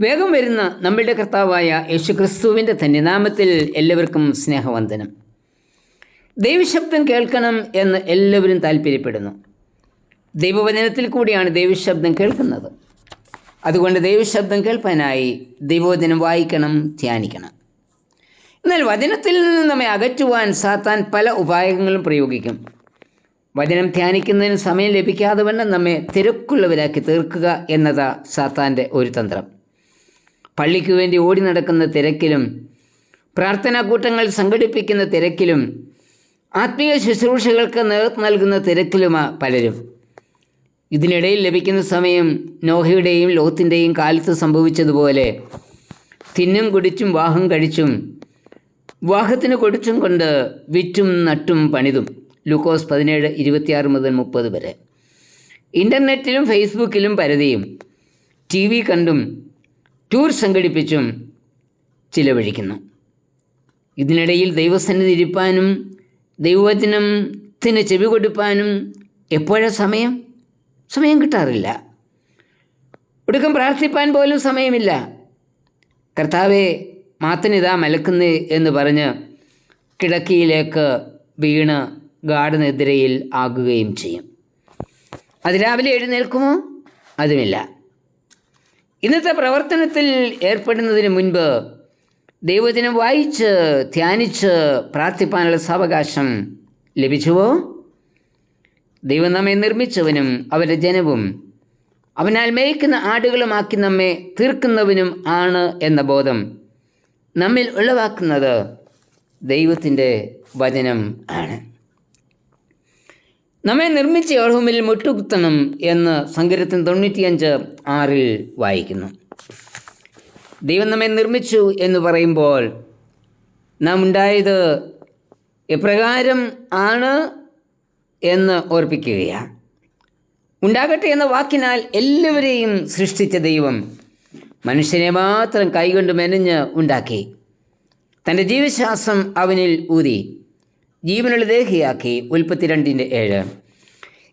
വേഗം വരുന്ന നമ്മളുടെ കർത്താവായ യേശുക്രിസ്തുവിന്റെ തന്നെ നാമത്തിൽ എല്ലാവർക്കും സ്നേഹവന്ദനം. ദൈവശബ്ദം കേൾക്കണം എന്ന് എല്ലാവരും താല്പര്യപ്പെടുന്നു. ദൈവവചനത്തിൽ കൂടിയാണ് ദൈവശബ്ദം കേൾക്കുന്നത്. അതുകൊണ്ട് ദൈവശബ്ദം കേൾപ്പാനായി ദൈവവചനം വായിക്കണം ധ്യാനിക്കണം. എന്നാൽ വചനത്തിൽ നിന്ന് നമ്മെ അകറ്റുവാൻ സാത്താൻ പല ഉപായങ്ങളും പ്രയോഗിക്കും. വചനം ധ്യാനിക്കുന്നതിന് സമയം ലഭിക്കാതെ വണ്ണം നമ്മെ തിരക്കുള്ളവരാക്കി തീർക്കുക എന്നതാ സാത്താന്റെ ഒരു തന്ത്രം. പള്ളിക്ക് വേണ്ടി ഓടി നടക്കുന്ന തിരക്കിലും പ്രാർത്ഥനാ കൂട്ടങ്ങൾ സംഘടിപ്പിക്കുന്ന തിരക്കിലും ആത്മീയ ശുശ്രൂഷകൾക്ക് നേതൃത്വം നൽകുന്ന തിരക്കിലുമ പലരും. ഇതിനിടയിൽ ലഭിക്കുന്ന സമയം നോഹയുടെയും ലോകത്തിന്റെയും കാലത്ത് സംഭവിച്ചതുപോലെ തിന്നും കുടിച്ചും വാഹം കഴിച്ചും വാഹത്തിന് കൊടിച്ചും കൊണ്ട് വിറ്റും നട്ടും പണിതും ലൂക്കോസ് പതിനേഴ് ഇരുപത്തിയാറ് മുതൽ മുപ്പത് വരെ. ഇന്റർനെറ്റിലും ഫേസ്ബുക്കിലും പരതിയും ടി വി കണ്ടും ടൂർ സംഘടിപ്പിച്ചും ചിലവഴിക്കുന്നു. ഇതിനിടയിൽ ദൈവസന്നിധി ഇരിപ്പാനും ദൈവവചനത്തിന് ചെവി കൊടുപ്പാനും എപ്പോഴാ സമയം? സമയം കിട്ടാറില്ല. ഒടുക്കം പ്രാർത്ഥിപ്പാൻ പോലും സമയമില്ല. കർത്താവെ മാത്തനിതാ മലക്കുന്നു എന്ന് പറഞ്ഞ് കിടക്കിയിലേക്ക് വീണ് ഗാഠനിദ്രയിൽ ആകുകയും ചെയ്യും. അതിരാവിലെ എഴുന്നേൽക്കുമോ? അതുമില്ല. ഇന്നത്തെ പ്രവർത്തനത്തിൽ ഏർപ്പെടുന്നതിന് മുൻപ് ദൈവദിനം വായിച്ച് ധ്യാനിച്ച് പ്രാർത്ഥിപ്പാനുള്ള സാവകാശം ലഭിച്ചുവോ? ദൈവം നമ്മെ നിർമ്മിച്ചവനും അവരുടെ ജനവും. അവനാൽ മേയ്ക്കുന്ന ആടുകളുമാക്കി നമ്മെ തീർക്കുന്നവനും ആണ് എന്ന ബോധം നമ്മിൽ ഉളവാക്കുന്നത് ദൈവത്തിന്റെ വചനം ആണ്. നമ്മെ നിർമ്മിച്ച ഓർഹുമിൽ മുട്ടുകുത്തണം എന്ന് സങ്കീർത്തൻ തൊണ്ണൂറ്റിയഞ്ച് ആറിൽ വായിക്കുന്നു. ദൈവം നമ്മെ നിർമ്മിച്ചു എന്ന് പറയുമ്പോൾ നാം ഉണ്ടായത് എപ്രകാരം ആണ് എന്ന് ഓർപ്പിക്കുകയാണ്. ഉണ്ടാകട്ടെ എന്ന വാക്കിനാൽ എല്ലാവരെയും സൃഷ്ടിച്ച ദൈവം മനുഷ്യനെ മാത്രം കൈകൊണ്ട് മെനഞ്ഞ് ഉണ്ടാക്കി തന്റെ ജീവശ്വാസം അവനിൽ ഊതി ജീവനുള്ള ദേഹിയാക്കി. ഉൽപ്പത്തി രണ്ടിന്റെ ഏഴ്.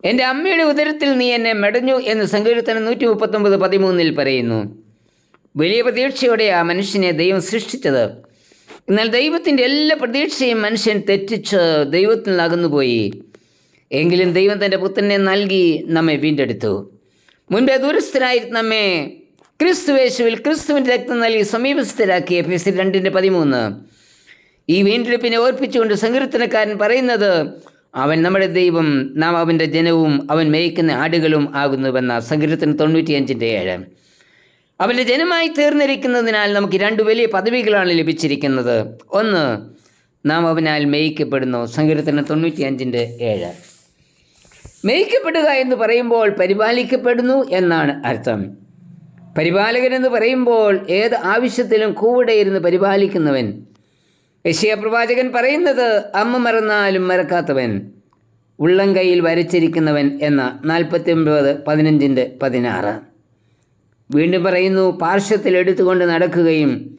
എന്റെ അമ്മയുടെ ഉദരത്തിൽ നീ എന്നെ മെടഞ്ഞു എന്ന് സങ്കീർത്തനം നൂറ്റി മുപ്പത്തൊമ്പത് പതിമൂന്നിൽ പറയുന്നു. വലിയ പ്രതീക്ഷയോടെ ആ മനുഷ്യനെ ദൈവം സൃഷ്ടിച്ചത്. എന്നാൽ ദൈവത്തിന്റെ എല്ലാ പ്രതീക്ഷയും മനുഷ്യൻ തെറ്റിച്ച് ദൈവത്തിൽ അകന്നുപോയി. എങ്കിലും ദൈവം തന്റെ പുത്രനെ നൽകി നമ്മെ വീണ്ടെടുത്തു. മുൻപേ ദൂരസ്ഥരായിരുന്ന നമ്മെ ക്രിസ്തുവേശുവിൽ ക്രിസ്തുവിന്റെ രക്തം നൽകി സമീപസ്ഥരാക്കി എഫ് എസ് രണ്ടിന്റെ പതിമൂന്ന്. ഈ വീണ്ടെടുപ്പിനെ ഓർപ്പിച്ചുകൊണ്ട് സങ്കീർത്തനക്കാരൻ പറയുന്നത് അവൻ നമ്മുടെ ദൈവം നാം അവന്റെ ജനവും അവൻ മേയ്ക്കുന്ന ആടുകളും ആകുന്നുവെന്ന സങ്കീർത്തനം തൊണ്ണൂറ്റിയഞ്ചിന്റെ ഏഴ്. അവന്റെ ജനമായി തീർന്നിരിക്കുന്നതിനാൽ നമുക്ക് രണ്ട് വലിയ പദവികളാണ് ലഭിച്ചിരിക്കുന്നത്. ഒന്ന് നാം അവനാൽ മേയ്ക്കപ്പെടുന്നു. സങ്കീർത്തനം തൊണ്ണൂറ്റിയഞ്ചിന്റെ ഏഴ്. മേയിക്കപ്പെടുക എന്ന് പറയുമ്പോൾ പരിപാലിക്കപ്പെടുന്നു എന്നാണ് അർത്ഥം. പരിപാലകൻ എന്ന് പറയുമ്പോൾ ഏത് ആവശ്യത്തിലും കൂടെ ഇരുന്ന് പരിപാലിക്കുന്നവൻ. യശയ പ്രവാചകൻ പറയുന്നത് അമ്മ മറന്നാലും മറക്കാത്തവൻ. ഉള്ളം കയ്യിൽ വരച്ചിരിക്കുന്നവൻ എന്ന നാൽപ്പത്തി ഒമ്പത് പതിനഞ്ചിന്റെ പതിനാറ്. വീണ്ടും പറയുന്നു പാർശ്വത്തിൽ എടുത്തുകൊണ്ട് നടക്കുകയും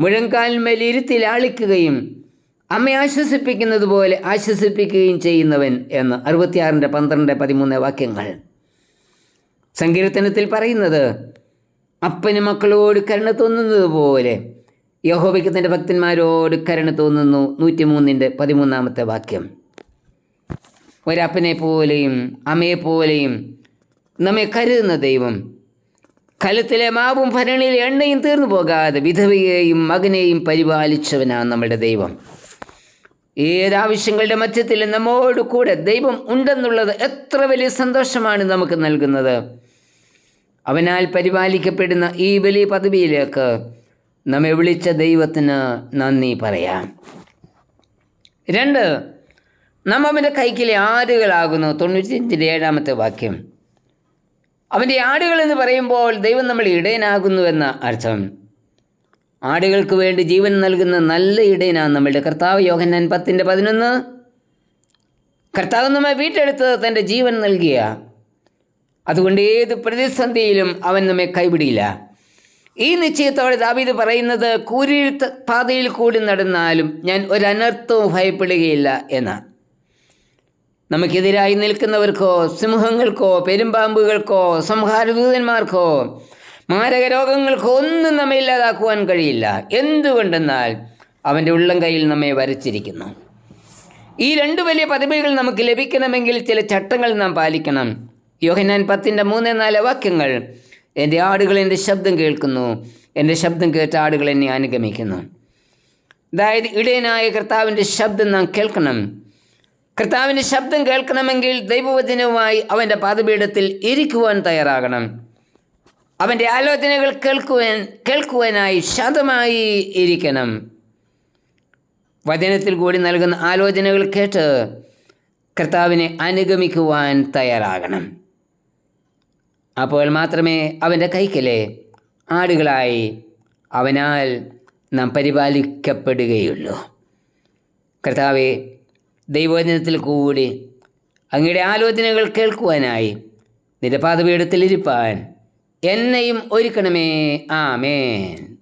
മുഴങ്കാലിന്മേൽ ഇരുത്തി ലാളിക്കുകയും അമ്മയെ ആശ്വസിപ്പിക്കുന്നത് പോലെ ആശ്വസിപ്പിക്കുകയും ചെയ്യുന്നവൻ എന്ന് അറുപത്തിയാറിന്റെ പന്ത്രണ്ട് പതിമൂന്ന് വാക്യങ്ങൾ. സങ്കീർത്തനത്തിൽ പറയുന്നത് അപ്പന് മക്കളോട് കരുണ തോന്നുന്നത് പോലെ യഹോബയ്ക്ക് തന്റെ ഭക്തന്മാരോട് കരുണ തോന്നുന്നു. നൂറ്റിമൂന്നിന്റെ പതിമൂന്നാമത്തെ വാക്യം. ഒരപ്പനെ പോലെയും അമ്മയെ പോലെയും നമ്മെ കരുതുന്ന ദൈവം കലത്തിലെ മാവും ഭരണിയിലെ എണ്ണയും തീർന്നു പോകാതെ വിധവയെയും മകനെയും പരിപാലിച്ചവനാണ് നമ്മുടെ ദൈവം. ഏതാവശ്യങ്ങളുടെ മധ്യത്തിൽ നമ്മോട് കൂടെ ദൈവം ഉണ്ടെന്നുള്ളത് എത്ര വലിയ സന്തോഷമാണ് നമുക്ക് നൽകുന്നത്. അവനാൽ പരിപാലിക്കപ്പെടുന്ന ഈ വലിയ പദവിയിലേക്ക് നമ്മെ വിളിച്ച ദൈവത്തിന് നന്ദി പറയാം. രണ്ട് നാം അവന്റെ കൈക്കിലെ ആരുകളാകുന്നു? തൊണ്ണൂറ്റിയഞ്ചിന്റെ ഏഴാമത്തെ വാക്യം. അവന്റെ ആടുകൾ എന്ന് പറയുമ്പോൾ ദൈവം നമ്മൾ ഇടയനാകുന്നുവെന്ന അർത്ഥം. ആടുകൾക്ക് വേണ്ടി ജീവൻ നൽകുന്ന നല്ല ഇടയനാണ് നമ്മളുടെ കർത്താവ്. യോഹന്നാൻ പത്തിന്റെ പതിനൊന്ന്. കർത്താവ് നമ്മെ വീട്ടെടുത്ത് തന്റെ ജീവൻ നൽകിയ. അതുകൊണ്ട് ഏത് പ്രതിസന്ധിയിലും അവൻ നമ്മെ കൈവിടിയില്ല. ഈ നിശ്ചയത്തോടെ ദാവീദ് പറയുന്നത് കൂരിൽ പാതയിൽ കൂടി നടന്നാലും ഞാൻ ഒരനർത്ഥവും ഭയപ്പെടുകയില്ല എന്നാണ്. നമുക്കെതിരായി നിൽക്കുന്നവർക്കോ സിംഹങ്ങൾക്കോ പെരുമ്പാമ്പുകൾക്കോ സംഹാരദൂതന്മാർക്കോ മാരക രോഗങ്ങൾക്കോ ഒന്നും നമ്മെ ഇല്ലാതാക്കുവാൻ കഴിയില്ല. എന്തുകൊണ്ടെന്നാൽ അവന്റെ ഉള്ളം കയ്യിൽ നമ്മെ വരച്ചിരിക്കുന്നു. ഈ രണ്ട് വലിയ പദവികൾ നമുക്ക് ലഭിക്കണമെങ്കിൽ ചില ചട്ടങ്ങൾ നാം പാലിക്കണം. യോഹനാൻ പത്തിന്റെ മൂന്ന് നാല് വാക്യങ്ങൾ എന്റെ ആടുകൾ എന്റെ ശബ്ദം കേൾക്കുന്നു എന്റെ ശബ്ദം കേട്ട ആടുകൾ എന്നെ അനുഗമിക്കുന്നു. അതായത് ഇടയനായ കർത്താവിന്റെ ശബ്ദം നാം കേൾക്കണം. കർത്താവിന്റെ ശബ്ദം കേൾക്കണമെങ്കിൽ ദൈവവചനവുമായി അവന്റെ പാതപീഠത്തിൽ ഇരിക്കുവാൻ തയ്യാറാകണം. അവന്റെ ആലോചനകൾ കേൾക്കുവാൻ കേൾക്കുവാനായി ശതമായി ഇരിക്കണം. വചനത്തിൽ കൂടി നൽകുന്ന ആലോചനകൾ കേട്ട് കർത്താവിനെ അനുഗമിക്കുവാൻ തയ്യാറാകണം. അപ്പോൾ മാത്രമേ അവന്റെ കൈക്കലെ ആടുകളായി അവനാൽ നാം പരിപാലിക്കപ്പെടുകയുള്ളൂ. കർത്താവെ ദൈവവചനത്തിൽ കൂടി അങ്ങയുടെ ആലോചനകൾ കേൾക്കുവാനായി നിന്റെ പാദപീഠത്തിൽ ഇരിപ്പാൻ എന്നെയും ഒരുക്കണമേ. ആമേൻ.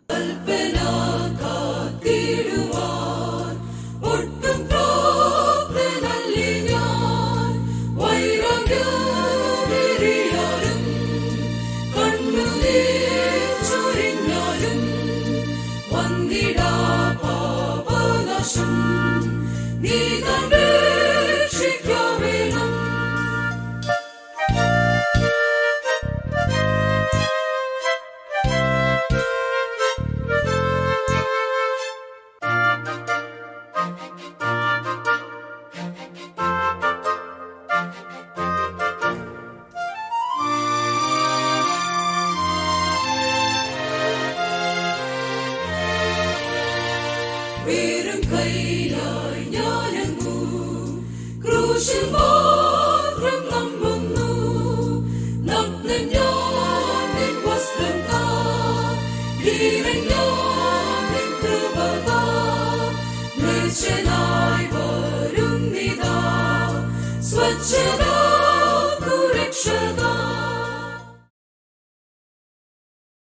Вірень